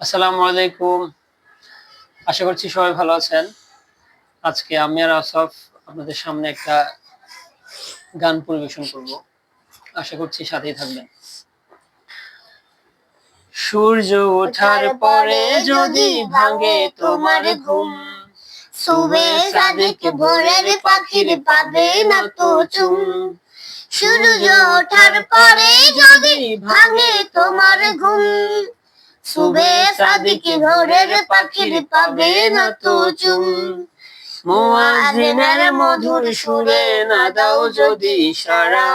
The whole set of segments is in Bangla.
আসসালামু আলাইকুম। আশা করছি সবাই ভালো আছেন। আজকে আমি আর আসফ আপনাদের সামনে একটা গান পরিবেশন করব। আশা করছি সাথেই থাকবেন। সূর্য ওঠার পরে যদি ভাঙে তোমার ঘুম সুবে সাদিক ভোরের পাখির পাবে না তো চুম। সূর্য ওঠার পরে যদি ভাঙে তোমার ঘুম সুবে সাদিক ভোরের পাখির পাবে না তো চুম মুয়াজিনের মধুর সুরে না দাও যদি সারা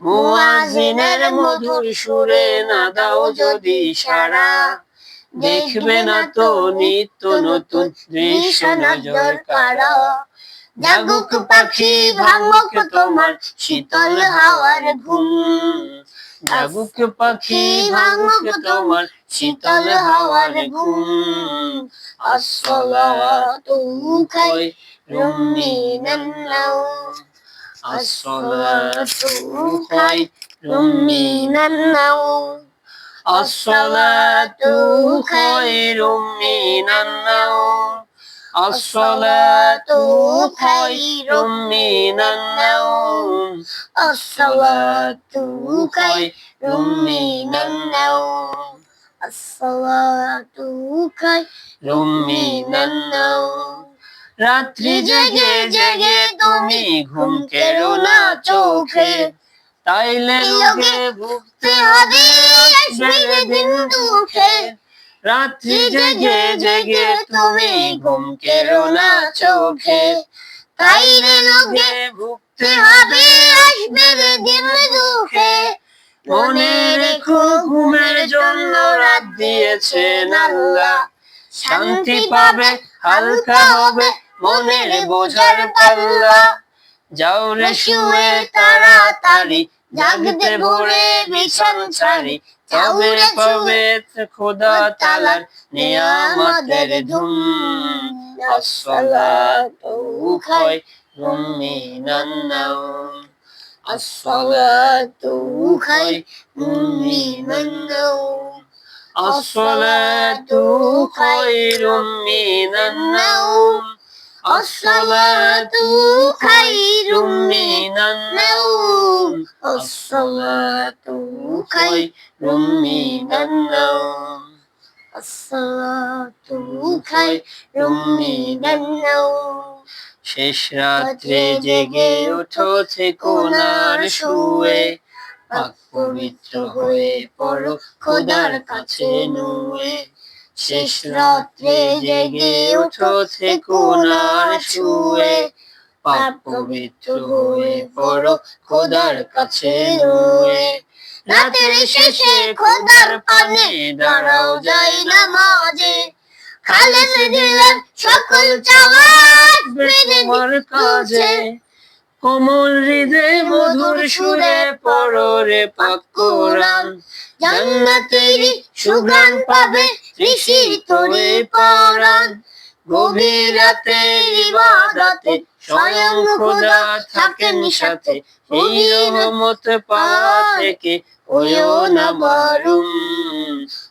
মুয়াজিনের মধুর সুরে না দাও যদি সারা দেখবে না তো নিত্য নতুন দৃশ্য নজর কারা জাগুক পাখি ভাঙুক তোমার শীতল হাওয়ার ঘুম। জাগুক পাখি ভাঙুক তোমার শীতল হাওয়ার ঘুম। আসসালাতু খায়রুম মিনান নাওম আসসালাতু খায়রুম মিনান নাওম আসসালাতু খায়রুম মিনান নাওম আসসালাতু খায়রুম মিনান নাওম আসসালাতু খায়রুম মিনান নাওম আসসালাতু খায়রুম মিনান নাওম রাত্রি জেগে জেগে তুমি ঘুম কেড়ো না চোখে। তাইলে ভুগতে হবে আসবে দিন দুঃখে। রাত্রি জেগে জেগে তুমি ঘুম কেড়ো না চোখে। তাইলে লোকে ভুগতে হবে আসবে রে দিন দুঃখে। মনে রেখো ঘুমের জন্য রাত দিয়েছেন আল্লাহ শান্তি পাবে হালকা হবে মনের বোঝার পাল্লা। যাও রে শুয়ে তাড়াতাড়ি জাগতে ভোরে বিছান ছাড়ি তবে পাবে খোদা তালার নিয়ামতের ধুম। আসসালাতু খায়রুম মিনান নাওম। আসসালাতু খায়রুম মিনান নাওম। আসসালাতু খায়রুম মিনান নাওম। আসসালাতু খায়রুম মিনান নাওম আসসালাতু খায়রুম মিনান নাওম আসসালাতু খায়রুম মিনান নাওম শেষ রাত্রে জেগে ওঠো কোনার শুয়ে। পাক পবিত্র হয়ে পড়ো খোদার কাছে নুয়ে। শেষ রাত্রে জেগে ওঠো কোনার শুয়ে। পাক পবিত্র হয়ে পড়ো খোদার কাছে নুয়ে রাতের শেষে খোদার পানে দাঁড়াও যাই নামাজে। খালেস দিলেন সকল কাজে। কোমল হৃদে মধুর সুরে পড়ো রে পাক কোরআন। জান্নাতেরই সুগান পাবে ঋষির তোরে পরাণ, গভীর রাতে ইবাদতে স্বয়ং খোদা থাকেন সাথে। এই রহমত পাওয়া থেকে ওয়ো না বারুম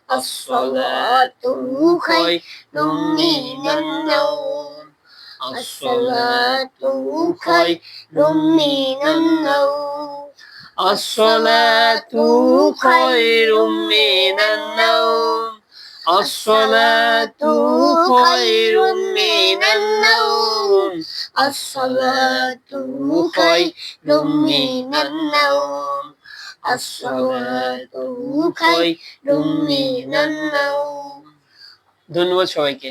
আসসালাতু খায়রুম মিনান নাওম। আসসালাতু খায়রুম মিনান নাওম। আসসালাতু খায়রুম মিনান নাওম। আসসালাতু خير من النوم الصلاة خير من النوم الصلاة خير من النوم ধন্যবাদ সবাইকে